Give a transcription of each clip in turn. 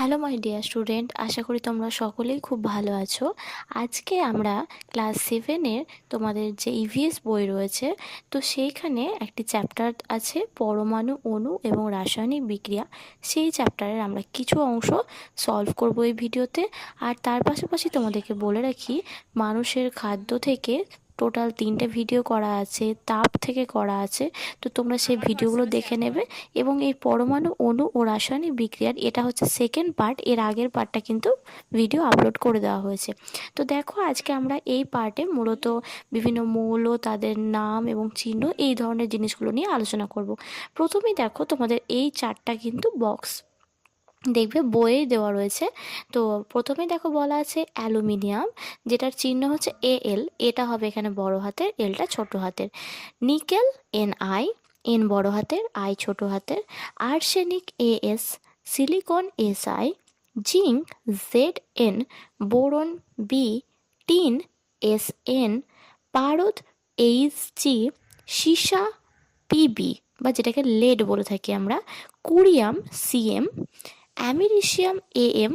Hello my dear student আশা করি তোমরা সকলেই খুব ভালো আছো। আজকে আমরা ক্লাস সেভেনের তোমাদের যে ইভিএস বই রয়েছে, তো সেইখানে একটি চ্যাপ্টার আছে, পরমাণু অণু এবং রাসায়নিক বিক্রিয়া। সেই চ্যাপ্টারের আমরা কিছু অংশ সলভ করব এই ভিডিওতে আর তার পাশাপাশি তোমাদেরকে বলে রাখি, মানুষের খাদ্য থেকে টোটাল তিনটে ভিডিও করা আছে, তাপ থেকে করা আছে। তো তোমরা সেই ভিডিওগুলো দেখে নেবে এবং এই পরমাণু অণু ও রাসায়নিক বিক্রিয়ার এটা হচ্ছে সেকেন্ড পার্ট এর আগের পার্টটা কিন্তু ভিডিও আপলোড করে দেওয়া হয়েছে। তো দেখো আজকে আমরা এই পার্টে মূলত বিভিন্ন মৌল, তাদের নাম এবং চিহ্ন এই ধরনের জিনিসগুলো নিয়ে আলোচনা করব। প্রথমেই দেখো তোমাদের এই চারটা কিন্তু বক্স দেখবে বইয়ে দেওয়া রয়েছে। তো প্রথমে দেখো বলা আছে অ্যালুমিনিয়াম, যেটার চিহ্ন হচ্ছে এ এল এটা হবে এখানে বড় হাতের এলটা ছোট হাতের। নিকেল এন আই এন বড় হাতের আই ছোট হাতের। Arsenic A S silicon S I zinc Z N boron B tin S N পারদ এইচ জি সীসা পিবি বা যেটাকে লেড বলে থাকি আমরা, curium CM americium AM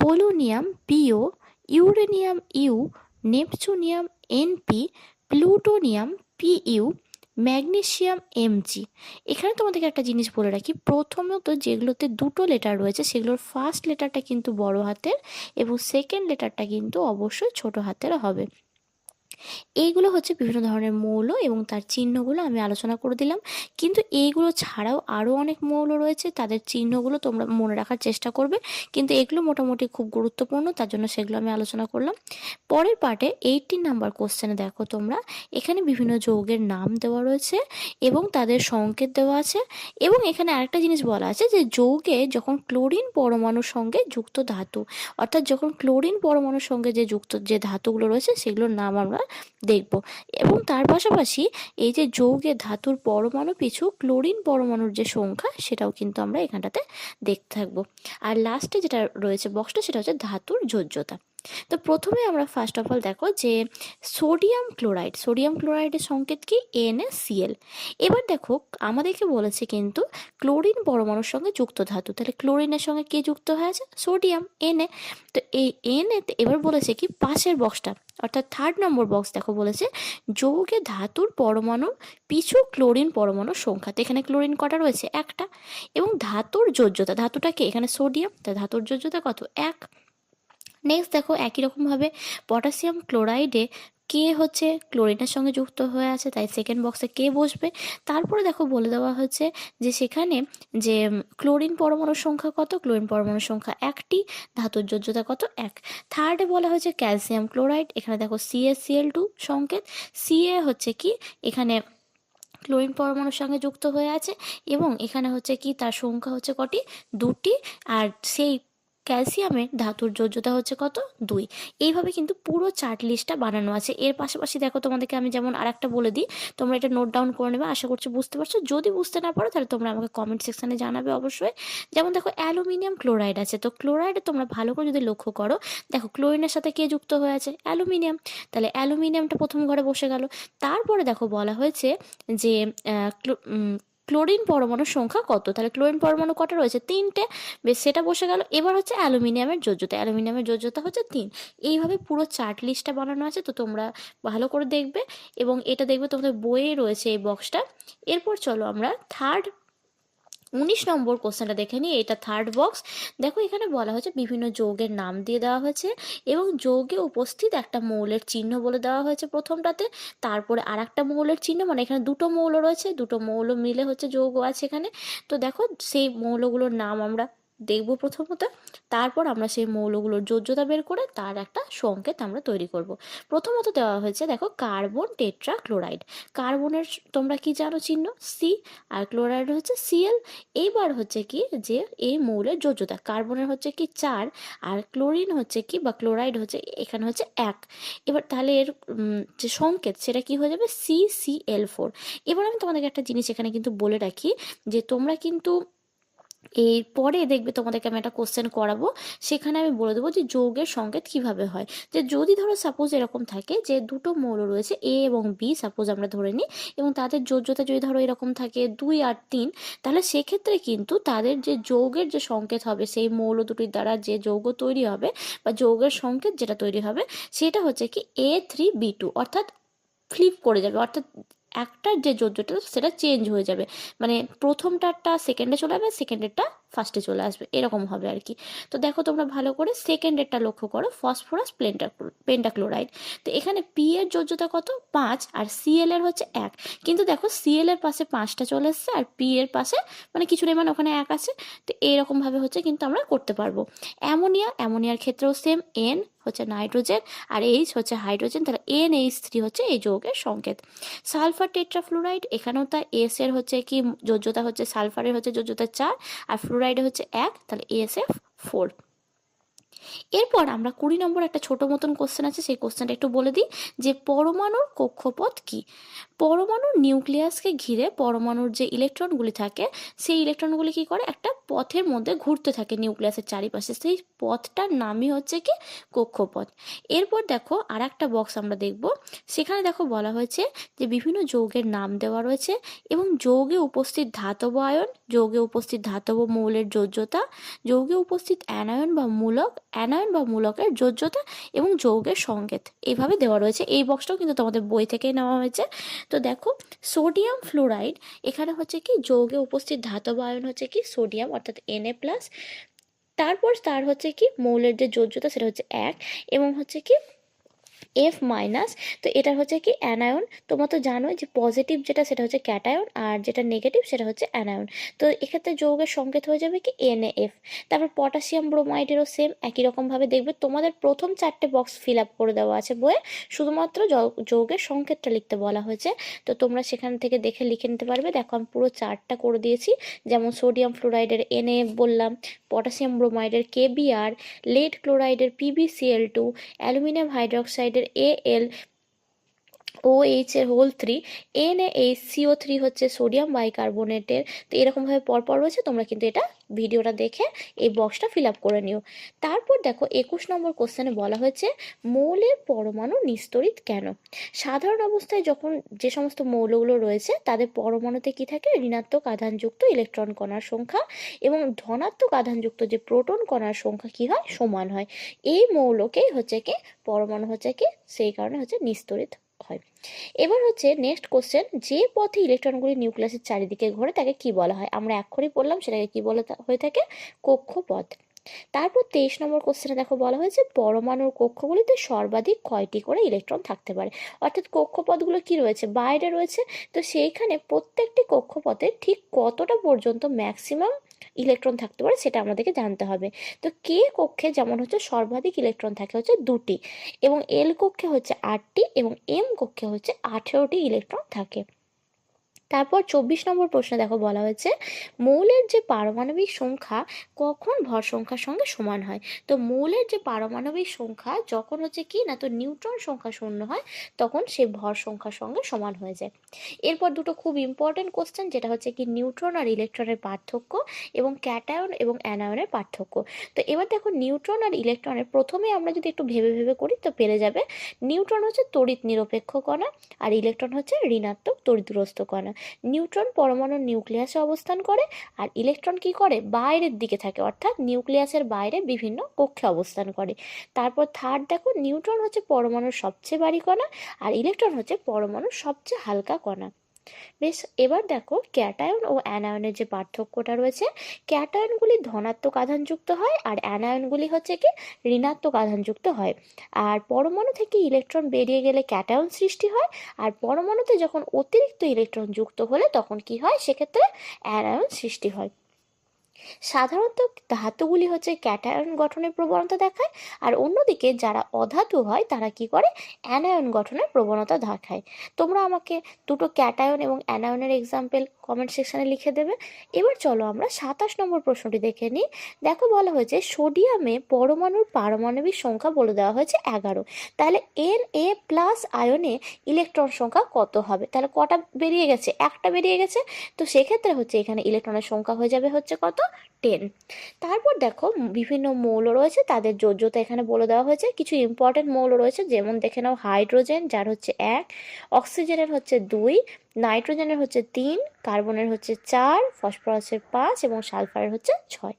polonium PO uranium U, neptunium NP plutonium P PU magnesium MG এখানে তোমাদেরকে একটা জিনিস বলে রাখি। প্রথমত যেগুলোতে দুটো লেটার রয়েছে, সেগুলোর ফার্স্ট লেটারটা কিন্তু বড় হাতের এবং সেকেন্ড লেটারটা কিন্তু অবশ্যই ছোট হাতের হবে। এইগুলো হচ্ছে বিভিন্ন ধরনের মৌল এবং তার চিহ্নগুলো আমি আলোচনা করে দিলাম। কিন্তু এইগুলো ছাড়াও আরও অনেক মৌল রয়েছে, তাদের চিহ্নগুলো তোমরা মনে রাখার চেষ্টা করবে। কিন্তু এগুলো মোটামুটি খুব গুরুত্বপূর্ণ, তার জন্য সেগুলো আমি আলোচনা করলাম। পরের পার্টে এইটিন নাম্বার কোশ্চেনে দেখো তোমরা। এখানে বিভিন্ন যৌগের নাম দেওয়া রয়েছে এবং তাদের সংকেত দেওয়া আছে এবং এখানে আরেকটা জিনিস বলা আছে যে যৌগে যখন ক্লোরিন পরমাণুর সঙ্গে যুক্ত ধাতু, অর্থাৎ যখন ক্লোরিন পরমাণুর সঙ্গে যে যুক্ত যে ধাতুগুলো রয়েছে সেগুলোর নাম আমরা দেখব। এবং তার পাশাপাশি এই যে যৌগে ধাতুর পরমাণু পিছু ক্লোরিন পরমাণুর যে সংখ্যা, সেটাও কিন্তু আমরা এখানটাতে দেখতে থাকব। আর লাস্টে যেটা রয়েছে বক্সটা সেটা হচ্ছে ধাতুর যোজ্যতা। তো প্রথমে আমরা ফার্স্ট অফ অল দেখো যে সোডিয়াম ক্লোরাইড সোডিয়াম ক্লোরাইডের সংকেত কি? এন সিএল এবার দেখো, আমাদেরকে বলেছে কিন্তু ক্লোরিন পরমাণুর সঙ্গে যুক্ত ধাতু। তাহলে ক্লোরিনের সঙ্গে কে যুক্ত হয়ে আছে? সোডিয়াম এনে তো এই এনে এবার বলেছে কি? পাশের বক্সটা অর্থাৎ থার্ড নম্বর বক্স দেখো বলেছে, যৌগে ধাতুর পরমাণু পিছু ক্লোরিন পরমাণুর সংখ্যা। তো এখানে ক্লোরিন কটা রয়েছে? একটা। এবং ধাতুর যোজ্যতা, ধাতুটা ধাতুটাকে এখানে সোডিয়াম তা ধাতুর যোজ্যতা কত? এক। নেক্সট দেখো একই রকমভাবে পটাশিয়াম ক্লোরাইডে কে হচ্ছে ক্লোরিনের সঙ্গে যুক্ত হয়ে আছে, তাই সেকেন্ড বক্সে কে বসবে? তারপরে দেখো বলে দেওয়া হচ্ছে যে সেখানে যে ক্লোরিন পরমাণুর সংখ্যা কত? ক্লোরিন পরমাণুর সংখ্যা একটি, ধাতুর যোজ্যতা কত? এক। থার্ডে বলা হয়েছে ক্যালসিয়াম ক্লোরাইড এখানে দেখো সিএসিএল টু সংকেত। সিএ হচ্ছে কি? এখানে ক্লোরিন পরমাণুর সঙ্গে যুক্ত হয়ে আছে এবং এখানে হচ্ছে কি? তার সংখ্যা হচ্ছে কটি? দুটি। আর সেই ক্যালসিয়ামের ধাতুর যোজ্যতা হচ্ছে কত? দুই। এইভাবে কিন্তু পুরো চার্ট লিস্টটা বানানো আছে। এর পাশাপাশি দেখো তোমাদেরকে আমি যেমন আর একটা বলে দিই, তোমরা এটা নোট ডাউন করে নেবে, আশা করছি বুঝতে পারছ। যদি বুঝতে না পারো, তাহলে তোমরা আমাকে কমেন্ট সেকশানে জানাবে অবশ্যই। যেমন দেখো, অ্যালুমিনিয়াম ক্লোরাইড আছে। তো ক্লোরাইডে তোমরা ভালো করে যদি লক্ষ্য করো, দেখো ক্লোরিনের সাথে কে যুক্ত হয়ে আছে? অ্যালুমিনিয়াম। তাহলে অ্যালুমিনিয়ামটা প্রথম ঘরে বসে গেল। তারপরে দেখো বলা হয়েছে যে ক্লোরিন পরমাণুর সংখ্যা কত? তাহলে ক্লোরিন পরমাণু কটা রয়েছে? তিনটে। বেশ, সেটা বসে গেল। এবার হচ্ছে অ্যালুমিনিয়ামের যোজ্যতা। অ্যালুমিনিয়ামের যোজ্যতা হচ্ছে তিন। এইভাবে পুরো চার্ট লিস্টটা বানানো আছে, তো তোমরা ভালো করে দেখবে। এবং এটা দেখবে তোমাদের বইয়ে রয়েছে এই বক্সটা। এরপর চলো আমরা থার্ড উনিশ নম্বর কোশ্চেনটা দেখে নিই, এটা থার্ড বক্স দেখো এখানে বলা হয়েছে বিভিন্ন যৌগের নাম দিয়ে দেওয়া হয়েছে এবং যৌগে উপস্থিত একটা মৌলের চিহ্ন বলে দেওয়া হয়েছে প্রথমটাতে। তারপরে আর একটা মৌলের চিহ্ন মানে এখানে দুটো মৌল রয়েছে, দুটো মৌল মিলে হচ্ছে যৌগ আছে এখানে। তো দেখো সেই মৌলগুলোর নাম আমরা দেখব প্রথমত। তারপর আমরা সেই মৌলগুলোর যোজ্যতা বের করে তার একটা সংকেত আমরা তৈরি করব। প্রথমত দেওয়া হয়েছে, দেখো, কার্বন টেট্রা ক্লোরাইড কার্বনের তোমরা কি জানো চিহ্ন? সি আর ক্লোরাইড হচ্ছে সিএল এইবার হচ্ছে কি যে এই মৌলের যোজ্যতা, কার্বনের হচ্ছে কি চার আর ক্লোরিন হচ্ছে কি বা ক্লোরাইড হচ্ছে, এখানে হচ্ছে এক। এবার তাহলে এর যে সংকেত, সেটা কি হয়ে যাবে? সি সি এল ফোর এবার আমি তোমাদেরকে একটা জিনিস এখানে কিন্তু বলে রাখি যে তোমরা কিন্তু এর পরে দেখবে তোমাদেরকে আমি একটা কোশ্চেন করাবো। সেখানে আমি বলে দেবো যে যৌগের সংকেত কীভাবে হয়? যে যদি ধরো সাপোজ এরকম থাকে যে দুটো মৌল রয়েছে এ এবং বি সাপোজ আমরা ধরে নিই, এবং তাদের যোজ্যতা যদি ধরো এরকম থাকে দুই আর তিন, তাহলে সেক্ষেত্রে কিন্তু তাদের যে যৌগের যে সংকেত হবে, সেই মৌল দুটির দ্বারা যে যৌগ তৈরি হবে বা যৌগের সংকেত যেটা তৈরি হবে, সেটা হচ্ছে কি এ থ্রি বি টু অর্থাৎ ফ্লিপ করে যাবে। অর্থাৎ একটার যে যোজ্যটা সেটা চেঞ্জ হয়ে যাবে। মানে প্রথমটারটা সেকেন্ডে চলে যাবে সেকেন্ডেরটা ফার্স্টে চলে আসবে, এরকম হবে আর কি। তো দেখো তোমরা ভালো করে সেকেন্ড সেকেন্ডেরটা লক্ষ্য করো ফসফরাস প্লেন্টা পেন্টাক্লোরাইড তো এখানে পি এর যোজ্যতা কত? পাঁচ, আর সিএল এর হচ্ছে এক। কিন্তু দেখো সিএল এর পাশে পাঁচটা চলে এসছে, আর পি এর পাশে মানে কিছু নেই মানে ওখানে এক আছে। তো এইরকমভাবে হচ্ছে কিন্তু আমরা করতে পারব। অ্যামোনিয়া, অ্যামোনিয়ার ক্ষেত্রেও সেম এন হচ্ছে নাইট্রোজেন আর এইচ হচ্ছে হাইড্রোজেন তাহলে এন এইচ থ্রি হচ্ছে এই যৌগের সংকেত। সালফার টেট্রাফ্লুরাইড এখানেও তার এস এর হচ্ছে কি, যোজ্যতা হচ্ছে সালফারের হচ্ছে যোজ্যতা চার, আর ফ্লুরাইডে হচ্ছে এক তাহলে এসএফ ফোর এরপর আমরা কুড়ি নম্বর একটা ছোট মতন কোশ্চেন আছে, সেই কোশ্চেনটা একটু বলে দিই, যে পরমাণুর কক্ষপথ কি? পরমাণুর নিউক্লিয়াসকে ঘিরে পরমাণুর যে ইলেকট্রনগুলি থাকে, সেই ইলেকট্রনগুলি কি করে? একটা পথের মধ্যে ঘুরতে থাকে নিউক্লিয়াসের চারিপাশে। সেই পথটার নামই হচ্ছে কি? কক্ষপথ। এরপর দেখো আর একটা বক্স আমরা দেখব। সেখানে দেখো বলা হয়েছে যে বিভিন্ন যৌগের নাম দেওয়া রয়েছে এবং যৌগে উপস্থিত ধাতব আয়ন, যৌগে উপস্থিত ধাতব মৌলের যোজ্যতা, যৌগে উপস্থিত অ্যানায়ন বা মূলক অ্যানায়ন বা মূলকের যোজ্যতা এবং যৌগের সংকেত। এইভাবে দেওয়া রয়েছে। এই বক্সটাও কিন্তু তোমাদের বই থেকেই নেওয়া হয়েছে। তো দেখো সোডিয়াম ফ্লোরাইড এখানে হচ্ছে কি, যৌগে উপস্থিত ধাতব আয়ন হচ্ছে কি সোডিয়াম অর্থাৎ এন এ প্লাস তারপর তার হচ্ছে কি, মৌলের যে যোজ্যতা, সেটা হচ্ছে এক। এবং হচ্ছে কি এফ মাইনাস তো এটা হচ্ছে কি অ্যানায়ন তোমরা তো জানোই যে পজিটিভ যেটা, সেটা হচ্ছে ক্যাটায়ন আর যেটা নেগেটিভ সেটা হচ্ছে অ্যানায়ন তো এক্ষেত্রে যৌগের সংকেত হয়ে যাবে কি এন এফ তারপর পটাশিয়াম ব্রোমাইডেরও সেম একই রকমভাবে দেখবে। তোমাদের প্রথম চারটে বক্স ফিল আপ করে দেওয়া আছে বইয়ে। শুধুমাত্র যৌগের সংকেতটা লিখতে বলা হয়েছে। তো তোমরা সেখান থেকে দেখে লিখে নিতে পারবে। দেখো, আমি পুরো চারটা করে দিয়েছি। যেমন সোডিয়াম ফ্লোরাইডের এন এফ বললাম পটাশিয়াম ব্রোমাইডের কেবিআর লেড ক্লোরাইডের পিবিসিএল টু অ্যালুমিনিয়াম হাইড্রোক্সাইডের এ এইচ এর whole three N H CO three হচ্ছে সোডিয়াম বাইকার্বনেটের তো এরকমভাবে পরপর রয়েছে, তোমরা কিন্তু এটা ভিডিওটা দেখে এই বক্সটা ফিল আপ করে নিও। তারপর দেখো, একুশ নম্বর কোশ্চেনে বলা হয়েছে, মৌলের পরমাণু নিস্তরিত কেন? সাধারণ অবস্থায় যখন যে সমস্ত মৌলগুলো রয়েছে, তাদের পরমাণুতে কি থাকে? ঋণাত্মক আধানযুক্ত ইলেকট্রন কণার সংখ্যা এবং ধনাত্মক আধানযুক্ত যে প্রোটন কণার সংখ্যা কি হয়? সমান হয়। এই মৌলকেই হচ্ছে কি? পরমাণু হচ্ছে কি? সেই কারণে হচ্ছে নিস্তরিত। হয়। এবার হচ্ছে নেক্সট কোশ্চেন যে পথে ইলেকট্রনগুলি নিউক্লিয়াসের চারিদিকে ঘোরে তাকে কি বলা হয়? আমরা এক্ষুনি পড়লাম, সেটাকে কি বলা হয়ে থাকে? কক্ষপথ। তারপর তেইশ নম্বর কোশ্চেনে দেখো বলা হয়েছে, পরমাণুর কক্ষগুলিতে সর্বাধিক কয়টি করে ইলেকট্রন থাকতে পারে? অর্থাৎ কক্ষপথগুলো কি রয়েছে? বাইরে রয়েছে। তো সেইখানে প্রত্যেকটি কক্ষপথে ঠিক কতটা পর্যন্ত ম্যাক্সিমাম ইলেকট্রন থাকতে পারে, সেটা আমাদেরকে জানতে হবে। তো কে কক্ষে যেমন হচ্ছে সর্বাধিক ইলেকট্রন থাকে হচ্ছে দুটি এবং এল কক্ষে হচ্ছে আটটি এবং এম কক্ষে হচ্ছে আঠেরোটি ইলেকট্রন থাকে। তারপর চব্বিশ নম্বর প্রশ্নে দেখো বলা হয়েছে, মৌলের যে পারমাণবিক সংখ্যা কখন ভর সংখ্যার সঙ্গে সমান হয়? তো মৌলের যে পারমাণবিক সংখ্যা যখন হচ্ছে কি না, তো নিউট্রন সংখ্যা শূন্য হয়, তখন সে ভর সংখ্যার সঙ্গে সমান হয়ে যায়। এরপর দুটো খুব ইম্পর্টেন্ট কোশ্চেন যেটা হচ্ছে কি নিউট্রন আর ইলেকট্রনের পার্থক্য এবং ক্যাটায়ন এবং অ্যানায়নের পার্থক্য। তো এবার দেখো নিউট্রন আর ইলেকট্রনের, প্রথমে আমরা যদি একটু ভেবে ভেবে করি তো পেরে যাবে, নিউট্রন হচ্ছে তড়িৎ নিরপেক্ষ কণা আর ইলেকট্রন হচ্ছে ঋণাত্মক তড়িৎগ্রস্ত কণা। নিউট্রন পরমাণুর নিউক্লিয়াসে অবস্থান করে আর ইলেকট্রন কি করে? বাইরের দিকে থাকে। অর্থাৎ নিউক্লিয়াসের বাইরে বিভিন্ন কক্ষে অবস্থান করে। তারপর থার্ড দেখো, নিউট্রন হচ্ছে পরমাণুর সবচেয়ে বাড়ি কণা আর ইলেকট্রন হচ্ছে পরমাণুর সবচেয়ে হালকা কণা। বেশ, এবার দেখো ক্যাটায়ন ও অ্যানায়নের যে পার্থক্যটা রয়েছে, ক্যাটায়নগুলি ধনাত্মক আধানযুক্ত হয় আর অ্যানায়নগুলি হচ্ছে কি ঋণাত্মক আধানযুক্ত হয়। আর পরমাণু থেকে ইলেকট্রন বেরিয়ে গেলে ক্যাটায়ন সৃষ্টি হয় আর পরমাণুতে যখন অতিরিক্ত ইলেকট্রন যুক্ত হলে তখন কি হয়? সেক্ষেত্রে অ্যানায়ন সৃষ্টি হয়। সাধারণত ধাতুগুলি হচ্ছে ক্যাটায়ন গঠনের প্রবণতা দেখায়, আর অন্যদিকে যারা অধাতু হয়, তারা কি করে? অ্যানায়ন গঠনের প্রবণতা দেখায়। তোমরা আমাকে দুটো ক্যাটায়ন এবং অ্যানায়নের এক্সাম্পল কমেন্ট সেকশানে লিখে দেবে। এবার চলো আমরা সাতাশ নম্বর প্রশ্নটি দেখে নিই। দেখো বলা হয়েছে সোডিয়ামে পরমাণুর পারমাণবিক সংখ্যা বলে দেওয়া হয়েছে এগারো। তাহলে এন এ প্লাস আয়নে ইলেকট্রন সংখ্যা কত হবে? তাহলে কটা বেরিয়ে গেছে? একটা বেরিয়ে গেছে। তো সেক্ষেত্রে হচ্ছে এখানে ইলেকট্রনের সংখ্যা হয়ে যাবে হচ্ছে কত? টেন তারপর দেখো, বিভিন্ন মৌল রয়েছে, তাদের যোজ্যতা এখানে বলে দেওয়া হয়েছে। কিছু ইম্পর্টেন্ট মৌল রয়েছে, যেমন দেখে নাও হাইড্রোজেন যার হচ্ছে এক অক্সিজেনের হচ্ছে দুই নাইট্রোজেনের হচ্ছে তিন কার্বনের হচ্ছে চার ফসফরাসের পাঁচ এবং সালফারের হচ্ছে ছয়।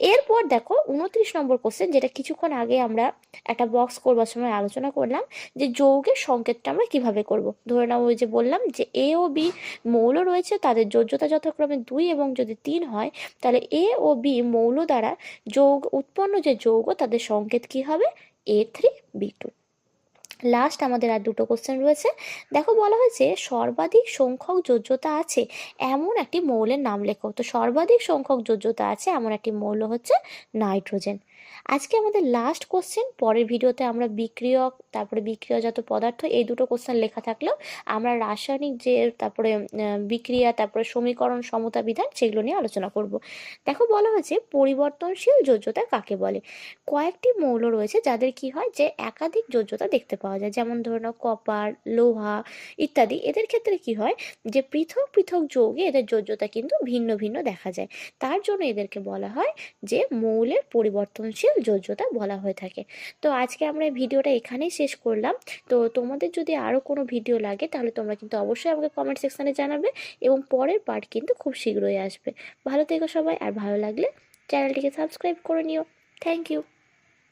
এরপর দেখো উনত্রিশ নম্বর কোশ্চেন যেটা কিছুক্ষণ আগে আমরা একটা বক্স করবার সময় আলোচনা করলাম, যে যৌগের সংকেতটা আমরা কীভাবে করব। ধরে নাও ওই যে বললাম যে এ ও বি মৌল রয়েছে, তাদের যোজ্যতা যথাক্রমে দুই এবং যদি তিন হয়, তাহলে এ ও বি মৌল দ্বারা যৌগ, উৎপন্ন যে যৌগ, তাদের সংকেত কি হবে? A three B two last আমাদের আর দুটো কোশ্চেন রয়েছে। দেখো বলা হয়েছে, সর্বাধিক সংখ্যক যোজ্যতা আছে এমন একটি মৌলের নাম লেখো। তো সর্বাধিক সংখ্যক যোজ্যতা আছে এমন একটি মৌল হচ্ছে নাইট্রোজেন। আজকে আমাদের লাস্ট কোশ্চেন পরের ভিডিওতে আমরা বিক্রিয়ক, তারপরে বিক্রিয়াজাত পদার্থ, এই দুটো কোশ্চেন লেখা থাকলেও আমরা রাসায়নিক যে, তারপরে বিক্রিয়া, তারপরে সমীকরণ, সমতা বিধান সেগুলো নিয়ে আলোচনা করব। দেখো বলা হয়েছে পরিবর্তনশীল যোজ্যতা কাকে বলে? কয়েকটি মৌল রয়েছে যাদের কি হয় যে, একাধিক যোজ্যতা দেখতে পাওয়া যায়, যেমন ধরে নাও কপার, লোহা ইত্যাদি। এদের ক্ষেত্রে কি হয় যে, পৃথক পৃথক যৌগে এদের যোজ্যতা কিন্তু ভিন্ন ভিন্ন দেখা যায়। তার জন্য এদেরকে বলা হয় যে, মৌলের পরিবর্তনশীল যোজ্যতা বলা হয়ে থাকে। তো আজকে আমরা এই ভিডিওটা এখানেই শেষ করলাম। তো তোমাদের যদি আরও কোনো ভিডিও লাগে, তাহলে তোমরা কিন্তু অবশ্যই আমাকে কমেন্ট সেকশানে জানাবে এবং পরের পার্ট কিন্তু খুব শীঘ্রই আসবে। ভালো থেকো সবাই, আর ভালো লাগলে চ্যানেলটিকে সাবস্ক্রাইব করে নিও। Thank you